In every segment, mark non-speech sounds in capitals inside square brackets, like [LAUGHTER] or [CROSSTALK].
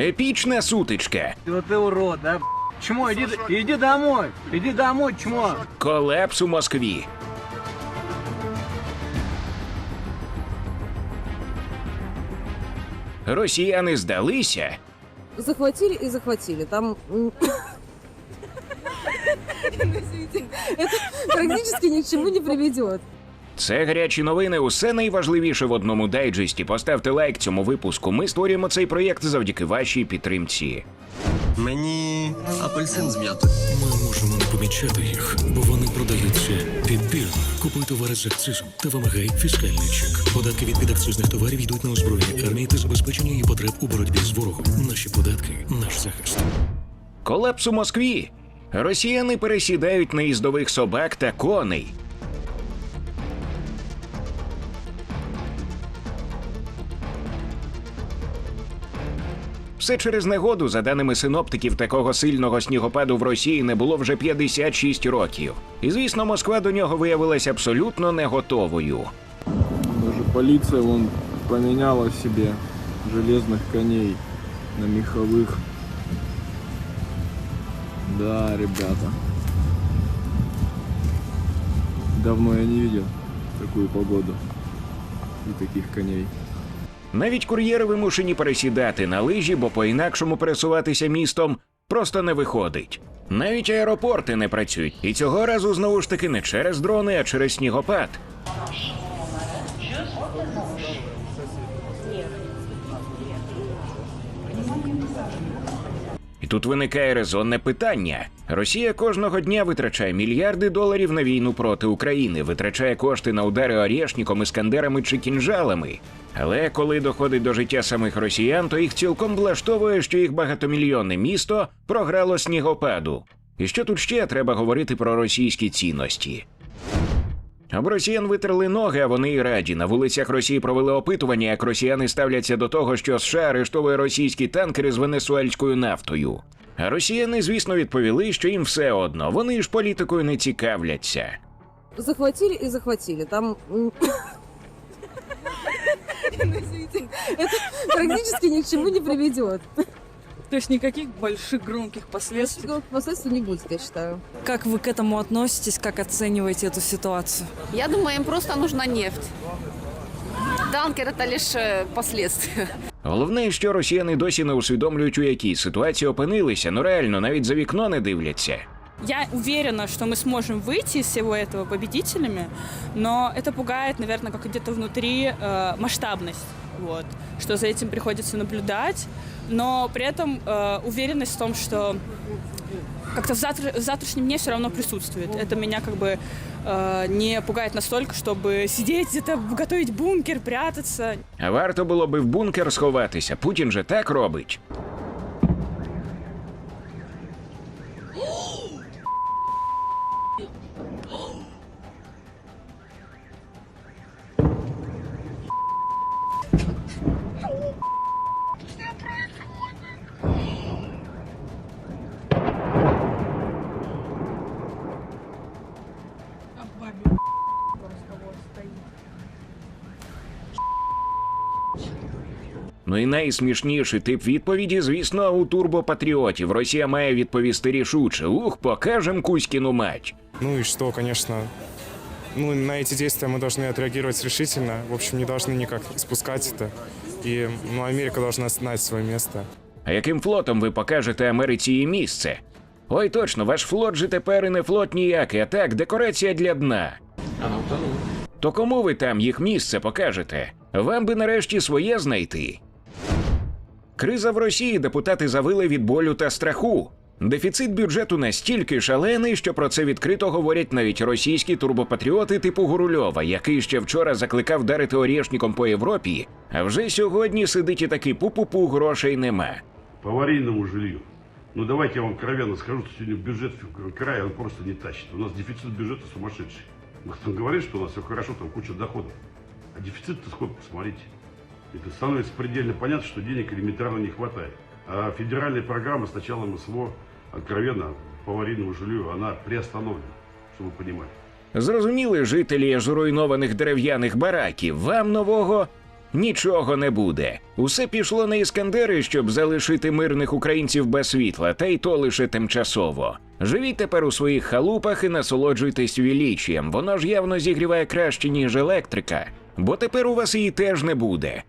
Епічна сутичка. Вот ты урод, да? Чмо, иди, иди домой, иди домой, чмо. Колапс у Москві. Росіяни здалися, захватили и захватили. Там м, [LAUGHS] [LAUGHS] это практически ни к чему не приведет. Це гарячі новини. Усе найважливіше в одному дайджесті. Поставте лайк цьому випуску. Ми створюємо цей проєкт завдяки вашій підтримці. Мені апельсин з м'ятою. Ми можемо не помічати їх, бо вони продаються підпільно. Купуй товари з акцизом та вимагай фіскальний чек. Податки від підакцизних товарів йдуть на озброєння армії та забезпечення її потреб у боротьбі з ворогом. Наші податки, наш захист. Колапс у Москві. Росіяни пересідають на їздових собак та коней. Все через негоду, за даними синоптиків, такого сильного снігопаду в Росії не було вже 56 років. І звісно, Москва до нього виявилася абсолютно не готовою. Даже полиция вон поменяла себе железных коней на меховых. Да, ребята. Давно я не видел такую погоду и таких коней. Навіть кур'єри вимушені пересідати на лижі, бо по-інакшому пересуватися містом просто не виходить. Навіть аеропорти не працюють, і цього разу знову ж таки не через дрони, а через снігопад. І тут виникає резонне питання: Росія кожного дня витрачає мільярди доларів на війну проти України, витрачає кошти на удари орєшніком, іскандерами чи кінжалами. Але коли доходить до життя самих росіян, то їх цілком влаштовує, що їх багатомільйонне місто програло снігопаду. І що тут ще треба говорити про російські цінності? Об росіян витерли ноги, а вони і раді. На вулицях Росії провели опитування, як росіяни ставляться до того, що США арештовує російські танкери з венесуельською нафтою. А росіяни, звісно, відповіли, що їм все одно. Вони ж політикою не цікавляться. Захватили и захватили. Там [COUGHS] м, Извините, это практически ни к чему не приведет. То есть никаких больших громких последствий. Никаких Последствий не будет, я считаю. Как вы к этому относитесь, как оцениваете эту ситуацию? Я думаю, им просто нужна нефть. Танкер это лишь э, последствия. Головне, що росіяни досі не усвідомлюють, у якій ситуації опинилися. Ну реально, навіть за вікно не дивляться. Я уверена, что мы сможем выйти из всего этого победителями, но это пугает, наверное, как где-то внутри э, масштабность, вот, что за этим приходится наблюдать, но при этом э, уверенность в том, что как-то в, завтра, в завтрашнем дне все равно присутствует. Это меня как бы э, не пугает настолько, чтобы сидеть где-то, готовить бункер, прятаться. А варто було би в бункер сховатися. Путін же так робить. Ну і найсмішніший тип відповіді, звісно, у турбопатріотів. Росія має відповісти рішуче. Ух, покажем Кузькіну мать. Ну и что, конечно, ну, на эти действия мы должны отреагировать решительно. В общем, не должны никак спускать это. И ну, Америка должна знать свое место. А яким флотом ви покажете Америці її місце? Ой, точно, ваш флот же тепер і не флот ніякий, а так, декорація для дна. То кому ви там їх місце покажете? Вам би нарешті своє знайти. Криза в Росії депутати завили від болю та страху. Дефіцит бюджету настільки шалений, що про це відкрито говорять навіть російські турбопатріоти типу Гурульова, який ще вчора закликав дарити орєшніком по Європі, а вже сьогодні сидить і таки пу-пу-пу грошей нема. по аварийному жилью. Ну давайте я вам откровенно скажу, что сегодня бюджет края он просто не тащит. У нас дефицит бюджета сумасшедший. Мы там говорим, что у нас все хорошо, там куча доходов. А дефицит-то сколько, посмотрите Это становится предельно понятно, что денег элементарно не хватает. А федеральная программа с началом СВО, откровенно, по аварийному жилью, она приостановлена, чтобы вы понимали. Зрозуміли жителі зруйнованих дерев'яних бараків. Вам нового Нічого не буде. Усе пішло на іскандери, щоб залишити мирних українців без світла, та й то лише тимчасово. Живіть тепер у своїх халупах і насолоджуйтесь вілічієм. Воно ж явно зігріває краще, ніж електрика, бо тепер у вас її теж не буде.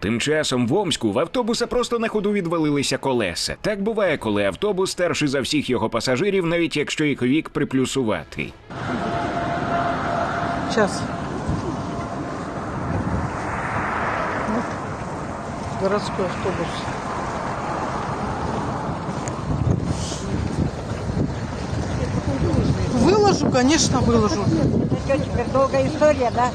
Тим часом в Омську в автобуса просто на ходу відвалилися колеса. Так буває, коли автобус старший за всіх його пасажирів, навіть якщо їх вік приплюсуватий. Сейчас. Городской автобус. Выложу, конечно, выложу. Долгая история, да?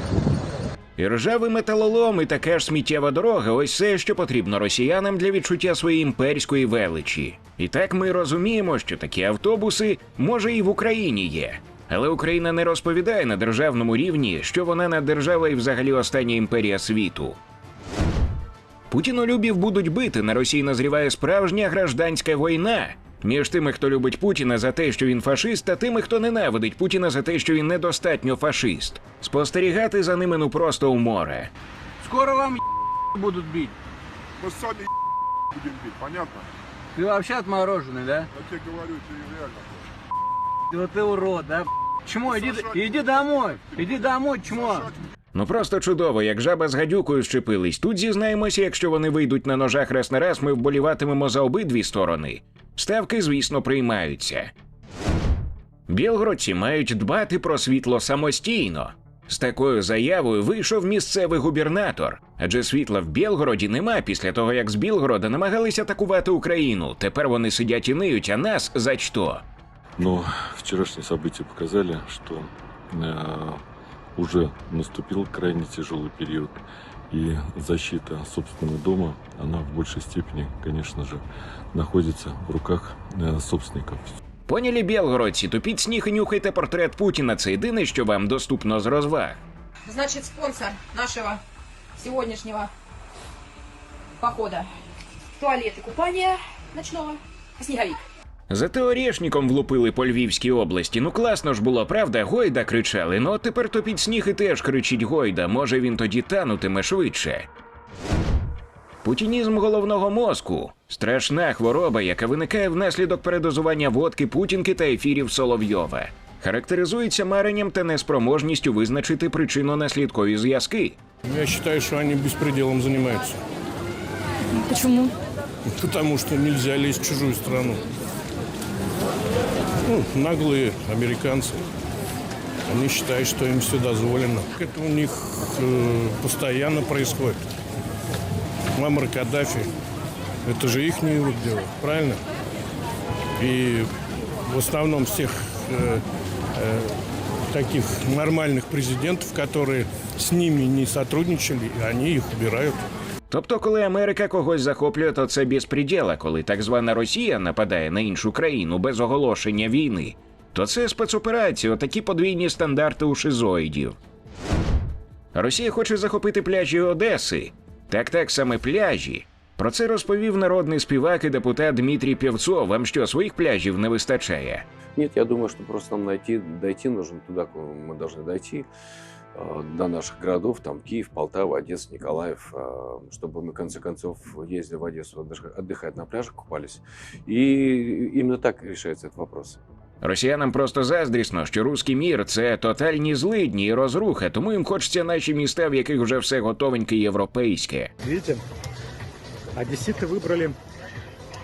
І ржавий металолом, і така ж сміттєва дорога ось все, що потрібно росіянам для відчуття своєї імперської величі. І так ми розуміємо, що такі автобуси може і в Україні є. Але Україна не розповідає на державному рівні, що вона не держава і взагалі остання імперія світу. Путінолюбів будуть бити. На Росії назріває справжня гражданська війна Між тими, хто любить Путіна за те, що він фашист, та тими, хто ненавидить Путіна за те, що він недостатньо фашист. Спостерігати за ними ну просто у море. Скоро вам будут бить. Мы сами будем бить, понятно? Ты вообще отмороженный, да? Я тебе говорю, ты реально. Ты вот ты урод, да? Чмо, иди, иди домой. Иди домой, чмо. Ну просто чудово, як жаба з гадюкою щепились. Тут зізнаємося, якщо вони вийдуть на ножах раз на раз, ми вболіватимемо за обидві сторони. Ставки, звісно, приймаються. Білгородці мають дбати про світло самостійно. З такою заявою вийшов місцевий губернатор, адже світла в Білгороді нема після того, як з Білгорода намагалися атакувати Україну. Тепер вони сидять і ниють, а нас за що? Но вчерашние события показали, что э, уже наступил крайне тяжелый период. И защита собственного дома, она в большей степени, конечно же, находится в руках э, собственников. Поняли білгородці, тупіть сніг і нюхайте портрет Путіна. Це єдине, що вам доступно з розваг. Значит, спонсор нашего сегодняшнего похода. Туалет и купание ночного. Снеговик. Зате орєшніком влупили по Львівській області. Ну класно ж було, правда? Гойда кричали. Ну от тепер топіть сніг і теж кричить Гойда. Може він тоді танутиме швидше. Путінізм головного мозку страшна хвороба, яка виникає внаслідок передозування водки, путінки та ефірів Соловйова. Характеризується маренням та неспроможністю визначити причинно-наслідкові зв'язки. Я считаю, что они беспределом занимаются. Почему? Потому что нельзя лезть в чужую страну. Ну, наглые американцы. Они считают, что им все дозволено. Это у них э, постоянно происходит. Мамар Каддафи. Это же их рук дело, правильно? И в основном всех э, э, таких нормальных президентов, которые с ними не сотрудничали, они их убирают. Тобто, коли Америка когось захоплює, то це безпреділ, а коли так звана Росія нападає на іншу країну без оголошення війни, то це спецоперація, отакі подвійні стандарти у шизоїдів. Росія хоче захопити пляжі Одеси. Так, так саме пляжі. Про це розповів народний співак і депутат Дмитрій Пєвцов. Вам що, своїх пляжів не вистачає? Нет, я думаю, что просто нам найти, дойти нужно туда, куда мы должны дойти, э, до наших городов, там Киев, Полтава, Одесса, Николаев, э, чтобы мы, в конце концов, ездили в Одессу отдых- отдыхать на пляжах, купались. И именно так решается этот вопрос. Росіянам просто заздрісно, що руський мір це тотальні злидні і розруха, тому їм хочеться наші міста, в яких вже все готовеньке європейське. Видите, одесситы выбрали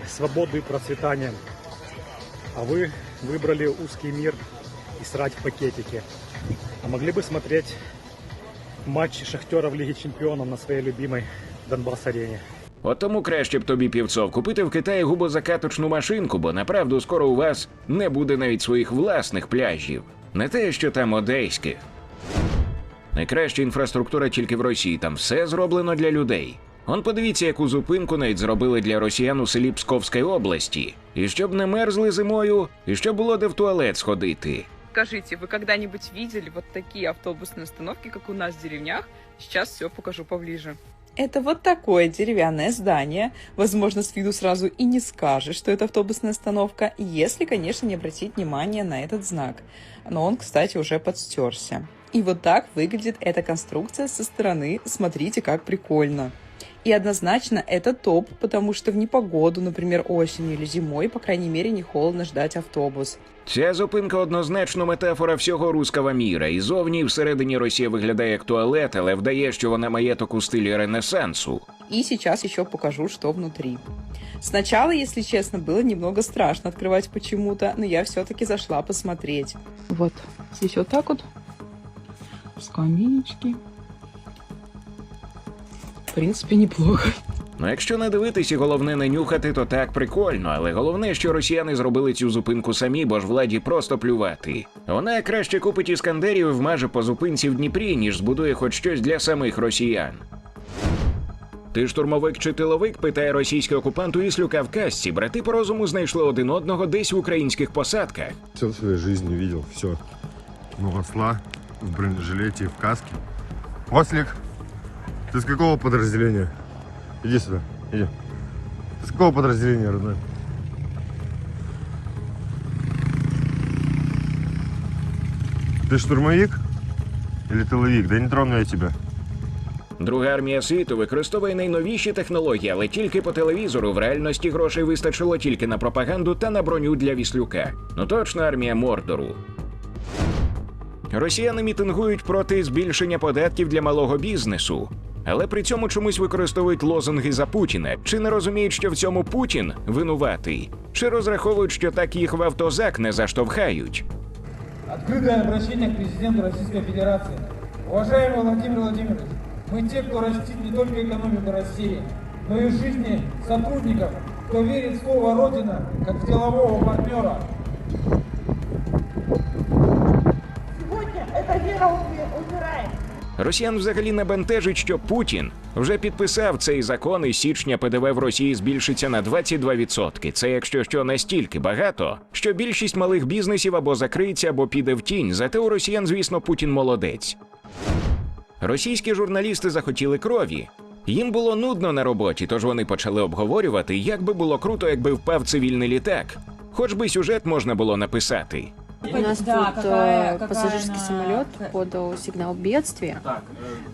свободу и процветание, а вы выбрали узкий мир и срать в пакетике. А могли бы смотреть матч Шахтера в Лиге Чемпионов на своей любимой Донбасс-арене. От тому краще б тобі півцов купити в Китаї губозакаточну машинку, бо направду скоро у вас не буде навіть своїх власних пляжів, не те, що там одеських. Найкраща інфраструктура тільки в Росії, там все зроблено для людей. Он подивіться, яку зупинку навіть зробили для росіян у селі Псковської області. І щоб не мерзли зимою, і щоб було де в туалет сходити. Скажите, вы когда-нибудь видели вот такие автобусные остановки, как у нас в деревнях? Сейчас все покажу поближе. Это вот такое деревянное здание. Возможно, с виду сразу и не скажешь, что это автобусная остановка, если, конечно, не обратить внимания на этот знак. Но он, кстати, уже подстерся. И вот так выглядит эта конструкция со стороны. Смотрите, как прикольно. И однозначно это топ, потому что в непогоду, например, осенью или зимой, по крайней мере, не холодно ждать автобус. Ця зупинка однозначно метафора всього руского міра, і зовні і всередині Росія виглядає як туалет, але вдає, що вона маєток у стилі Ренесансу. И сейчас еще покажу, что внутри. Сначала, если честно, было немного страшно открывать почему-то, но я все-таки зашла посмотреть. Вот, здесь вот так вот. Скамеечки. В принципе, неплохо. Ну, якщо не дивитись і головне не нюхати, то так прикольно. Але головне, що росіяни зробили цю зупинку самі, бо ж владі просто плювати. Вона краще купить іскандерів і вмаже по зупинці в Дніпрі, ніж збудує хоч щось для самих росіян. Ти штурмовик чи тиловик? питає російський окупант у Іслюка в касці. Брати по розуму знайшли один одного десь в українських посадках. Все в своей жизни видел, все. Ну, осла в бронежилете и в каске. Ослик, ты с какого подразделения? Иди сюда, иди. С какого подразделения, родной? Ты штурмовик или тыловик? Да не трону я тебя. Друга армія світу використовує найновіші технології, але тільки по телевізору в реальності грошей вистачило тільки на пропаганду та на броню для віслюка. Ну точно армія Мордору. Росіяни мітингують проти збільшення податків для малого бізнесу, але при цьому чомусь використовують лозунги за Путіна. Чи не розуміють, що в цьому Путін винуватий? Чи розраховують, що так їх в автозак не заштовхають? Открытое обращение к президенту Российской Федерации. Уважаемый Владимир Владимирович, мы те, кто растит не только экономику России, но и жизни сотрудников, кто верит в слово Родина, как в делового партнера. Сегодня эта вера умирает. Росіян взагалі не бентежить, що Путін вже підписав цей закон, і січня ПДВ в Росії збільшиться на 22%. Це якщо що настільки багато, що більшість малих бізнесів або закриється, або піде в тінь. Зате у росіян, звісно, Путін молодець. Російські журналісти захотіли крові. Їм було нудно на роботі, тож вони почали обговорювати, як би було круто, якби впав цивільний літак. Хоч би сюжет можна було написати. У нас тут э, пассажирский самолет подал сигнал бедствия.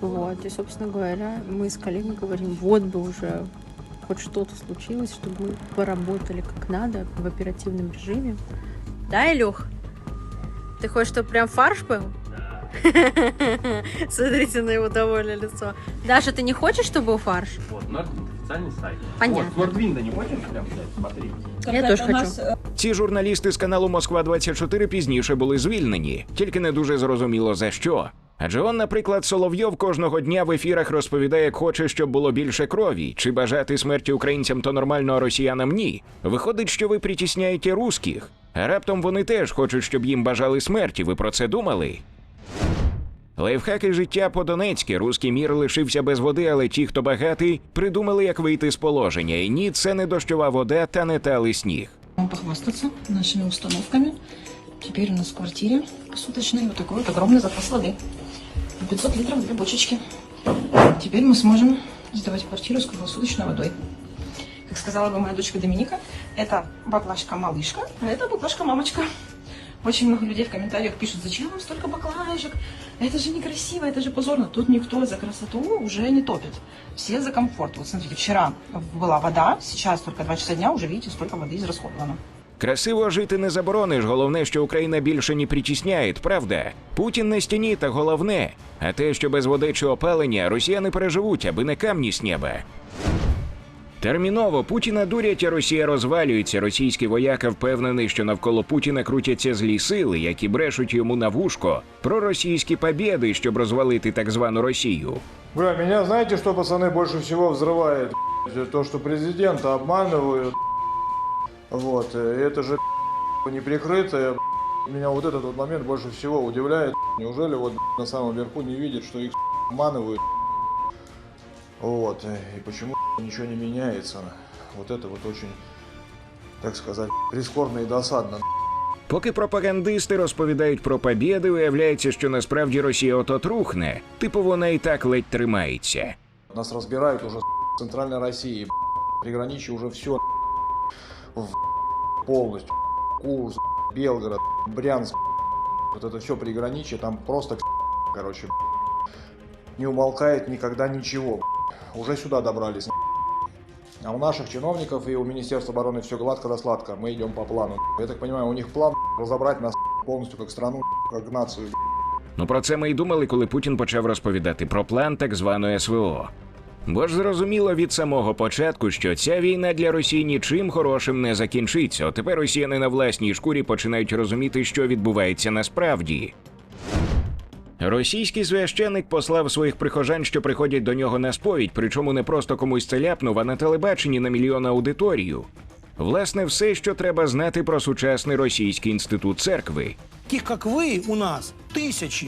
Вот, и, собственно говоря, мы с коллегой говорим, вот бы уже хоть что-то случилось, чтобы мы поработали как надо в оперативном режиме. Да, Илюх? Ты хочешь, чтобы прям фарш был? [LAUGHS] Смотрите на его довольное лицо. Даша, ты не хочешь, чтобы был фарш? Вот, официальный сайт. Понятно. Вот, Нордвинда не хочешь прям взять? Смотри. Я тоже хочу. Ці журналісти з каналу Москва 24 пізніше були звільнені, тільки не дуже зрозуміло за що. Адже он, наприклад, Соловйов кожного дня в ефірах розповідає, як хоче, щоб було більше крові, чи бажати смерті українцям то нормально, а росіянам ні. Виходить, що ви притісняєте русських. А раптом вони теж хочуть, щоб їм бажали смерті. Ви про це думали? Лайфхаки життя по-донецьки. Руський мір лишився без води, але ті, хто багатий, придумали, як вийти з положення. І ні, це не дощова вода та не талий сніг. Вам похвастаться нашими установками. Теперь у нас в квартире посуточный вот такой вот огромный запас воды. 500 литров для бочечки. Теперь мы сможем сдавать квартиру с круглосуточной водой. Как сказала бы моя дочка Доминика, это баклажка-малышка, а это баклажка-мамочка. Очень много людей в комментариях пишут, зачем вам столько баклажек? Это же некрасиво, это же позорно. Тут никто за красоту уже не топит. Все за комфорт. Вот смотрите, вчера была вода, сейчас только 2 часа дня, уже видите, сколько воды израсходовано. Красиво жити не заборониш. Головне, що Україна більше не притісняє, правда? Путін на стіні та головне. А те, що без води чи опалення росіяни переживуть, аби не камні з неба. Терміново Путіна дурять, а Росія розвалюється. Російський вояка впевнений, що навколо Путіна крутяться злі сили, які брешуть йому на вушко про російські побєди, щоб розвалити так звану Росію. Бля, меня знаете, что, пацаны, больше всего взрывает? блядь? То, что президента обманывают. Вот, э, это же неприкрытое. Меня вот этот вот момент больше всего удивляет. Неужели вот на самом верху не видят, что их обманывают? Вот, э, и почему ничего не меняется? Вот это вот очень, так сказать, прискорбно и досадно. Поки пропагандисти розповідають про побєди, виявляється, що насправді Росія от рухне, типу вона і так ледь тримається. Нас разбирают уже в центральной России, приграничье уже все полностью. Курс, Белгород, Брянск, вот это все приграничье, там просто короче, не умолкает никогда ничего. Уже сюда добрались. А у наших чиновников и у Министерства обороны все гладко да сладко. Мы идем по плану. Я так понимаю, у них план [LAUGHS] разобрать нас [LAUGHS] полностью как страну, [LAUGHS] как нацию. Ну про це ми й думали, коли Путін почав розповідати про план так званої СВО. Бо ж зрозуміло від самого початку, що ця війна для Росії нічим хорошим не закінчиться. Тепер росіяни на власній шкурі починають розуміти, що відбувається насправді. Російський священик послав своїх прихожан, що приходять до нього на сповідь, причому не просто комусь це ляпнув, а на телебаченні на мільйон аудиторію. Власне, все, що треба знати про сучасний російський інститут церкви. Таких, як ви, у нас тысячи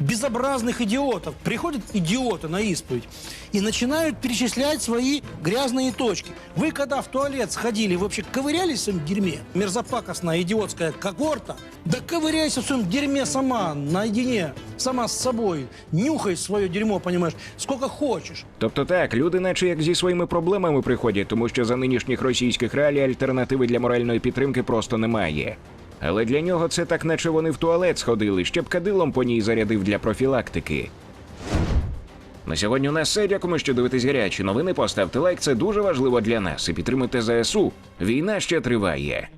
безобразных идиотов. Приходят идиоты на исповедь и начинают перечислять свои грязные точки. Вы когда в туалет сходили, вы вообще ковырялись в своем дерьме? Мерзопакостная идиотская когорта. Да ковыряйся в своем дерьме сама, наедине, сама с собой. Нюхай свое дерьмо, понимаешь, сколько хочешь. Тобто так, люди, наче як зі своїми проблемами приходять, тому що за нинішніх російських реалій альтернативи для моральної підтримки просто немає. Але для нього це так, наче вони в туалет сходили, ще б кадилом по ній зарядив для профілактики. На сьогодні у нас все. Дякуємо, що дивитесь гарячі новини. Поставте лайк, це дуже важливо для нас. І підтримуйте ЗСУ. Війна ще триває.